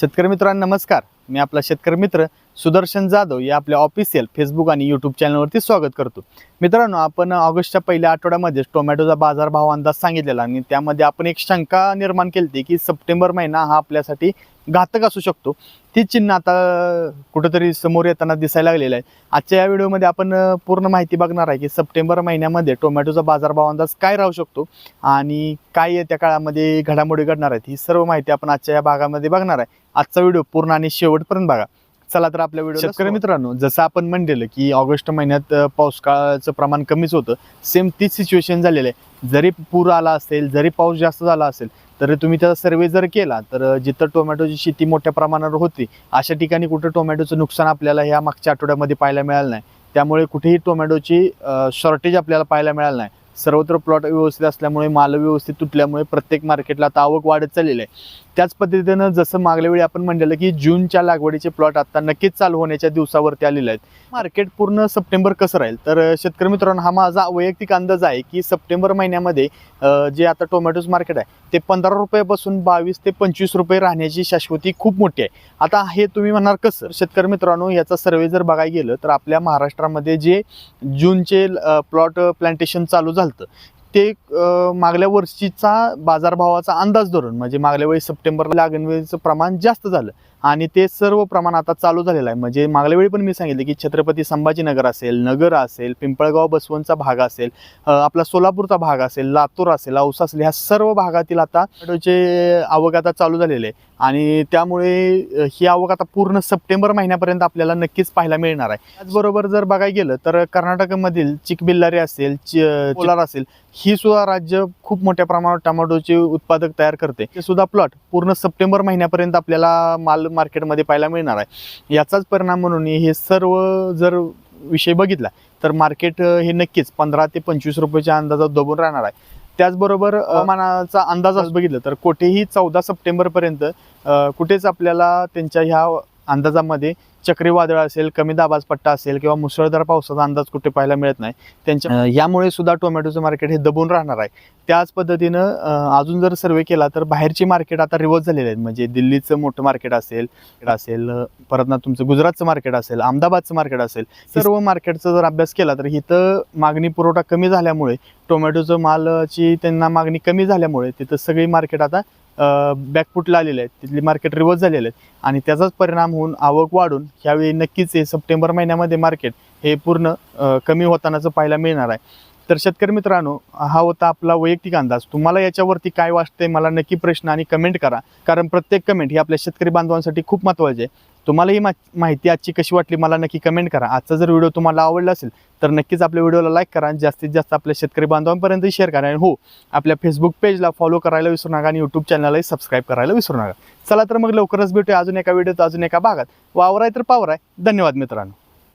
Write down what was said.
शेतकरी मित्रांनो नमस्कार. मी आपला शेतकरी मित्र सुदर्शन जाधव या आपल्या ऑफिशियल फेसबुक आणि यूट्यूब चॅनलवरती स्वागत करतो. मित्रांनो आपण ऑगस्टच्या पहिल्या आठवड्यामध्ये टोमॅटोचा बाजारभाव अंदाज सांगितलेला आणि त्यामध्ये आपण एक शंका निर्माण केली होती की सप्टेंबर महिना हा आपल्यासाठी घातक असू शकतो. ती चिन्ह आता कुठंतरी समोर येताना दिसायला लागलेलं आहे. आजच्या या व्हिडिओमध्ये आपण पूर्ण माहिती बघणार आहे की सप्टेंबर महिन्यामध्ये टोमॅटोचा बाजारभाव अंदाज काय राहू शकतो आणि काय येत्या काळामध्ये घडामोडी घडणार आहेत ही सर्व माहिती आपण आजच्या या भागामध्ये बघणार आहे. आजचा व्हिडिओ पूर्ण आणि शेवटपर्यंत बघा. चला तर आपल्या व्हिडिओ शेतकरी मित्रांनो जसं आपण म्हणलेलं की ऑगस्ट महिन्यात पाऊस काळाचं प्रमाण कमीच होतं. सेम तीच सिच्युएशन झालेलं आहे. जरी पूर आला असेल जरी पाऊस जास्त झाला असेल तरी तुम्ही त्याचा सर्वे जर केला तर जिथं टोमॅटोची शेती मोठ्या प्रमाणावर होती अशा ठिकाणी कुठं टोमॅटोचं नुकसान आपल्याला ह्या मागच्या आठवड्यामध्ये पाहायला मिळालं नाही. त्यामुळे कुठेही टोमॅटोची शॉर्टेज आपल्याला पाहायला मिळालं नाही. सर्वत्र प्लॉट व्यवस्थित असल्यामुळे माल व्यवस्थित तुटल्यामुळे प्रत्येक मार्केटला आता आवक वाढत चाललेली आहे. त्याच पद्धतीनं जसं मागल्या वेळी आपण म्हणलेलं की जूनच्या लागवडीचे प्लॉट आता नक्कीच चालू होण्याच्या दिवसावरती आलेले आहेत. मार्केट पूर्ण सप्टेंबर कसं राहील? तर शेतकरी मित्रांनो हा माझा वैयक्तिक अंदाज आहे की सप्टेंबर महिन्यामध्ये जे आता टोमॅटोज मार्केट आहे ते पंधरा रुपयापासून बावीस ते पंचवीस रुपये राहण्याची शाश्वती खूप मोठी आहे. आता हे तुम्ही म्हणणार कसं? शेतकरी मित्रांनो याचा सर्वे जर बघायला गेलं तर आपल्या महाराष्ट्रामध्ये जे जूनचे प्लॉट प्लांटेशन चालू झालं ते मागल्या वर्षीचा बाजारभावाचा अंदाज धरून म्हणजे मागल्या वेळी सप्टेंबरला लागणवेळीचं प्रमाण जास्त झालं. आणि ते सर्व प्रमाण आता चालू झालेलं आहे. म्हणजे मागल्या वेळी पण मी सांगितलं की छत्रपती संभाजीनगर असेल नगर असेल पिंपळगाव बसवंतचा भाग असेल आपला सोलापूरचा भाग असेल लातूर असेल औसा असेल ह्या सर्व भागातील आता जे आवक आता चालू झालेले आहे. आणि त्यामुळे ही आवक आता पूर्ण सप्टेंबर महिन्यापर्यंत आपल्याला नक्कीच पाहायला मिळणार आहे. त्याचबरोबर जर बघायला गेलं तर कर्नाटकमधील चिकबिल्लारी असेल चि- कोलार असेल ही सुद्धा राज्य खूप मोठ्या प्रमाणात टोमॅटोचे उत्पादक तयार करते. ते सुद्धा प्लॉट पूर्ण सप्टेंबर महिन्यापर्यंत आपल्याला माल मार्केटमध्ये पाहायला मिळणार आहे. याचाच परिणाम म्हणून हे सर्व जर विषय बघितला तर मार्केट हे नक्कीच पंधरा ते पंचवीस रुपयाच्या अंदाजात दबून राहणार आहे. त्याचबरोबर हवामानाचा अंदाज असं बघितलं तर कुठेही चौदा सप्टेंबरपर्यंत कुठेच आपल्याला त्यांच्या ह्या अंदाजामध्ये चक्रीवादळ असेल कमी दाबाज पट्टा असेल किंवा मुसळधार पावसाचा अंदाज कुठे पाहायला मिळत नाही त्यांच्या यामुळे सुद्धा टोमॅटोचं मार्केट हे दबून राहणार आहे. त्याच पद्धतीनं अजून जर सर्वे केला तर बाहेरची मार्केट आता रिवर्स झालेली आहेत. म्हणजे दिल्लीचं मोठं मार्केट असेल असेल परत ना तुमचं गुजरातचं मार्केट असेल अहमदाबादचं मार्केट असेल सर्व मार्केटचा जर अभ्यास केला तर इथं मागणी पुरवठा कमी झाल्यामुळे टोमॅटोचं मालाची त्यांना मागणी कमी झाल्यामुळे तिथं सगळी मार्केट आता बॅकफुटला आलेले आहेत. तिथली मार्केट रिवर्स झालेले आहेत. आणि त्याचाच परिणाम होऊन आवक वाढून ह्यावेळी नक्कीच हे सप्टेंबर महिन्यामध्ये मार्केट हे पूर्ण कमी होतानाचं पाहायला मिळणार आहे. तर शेतकरी मित्रांनो हा होता आपला वैयक्तिक अंदाज. तुम्हाला याच्यावरती काय वाटते मला नक्की प्रश्न आणि कमेंट करा. कारण प्रत्येक कमेंट ही आपल्या शेतकरी बांधवांसाठी खूप महत्त्वाची आहे. तुम्हाला ही मा माहिती आजची कशी वाटली मला नक्की कमेंट करा. आजचा जर व्हिडिओ तुम्हाला आवडला असेल तर नक्कीच आपल्या व्हिडिओला लाईक करा आणि जास्तीत जास्त आपल्या शेतकरी बांधवांपर्यंत शेअर करा. आणि हो आपल्या फेसबुक पेजला फॉलो करायला विसरू नका आणि यूट्यूब चॅनललाही सबस्क्राईब करायला विसरू नका. चला तर मग लवकरच भेटूया अजून एका व्हिडिओत अजून एका भागात. वावर आहे तर पावर आहे धन्यवाद मित्रांनो.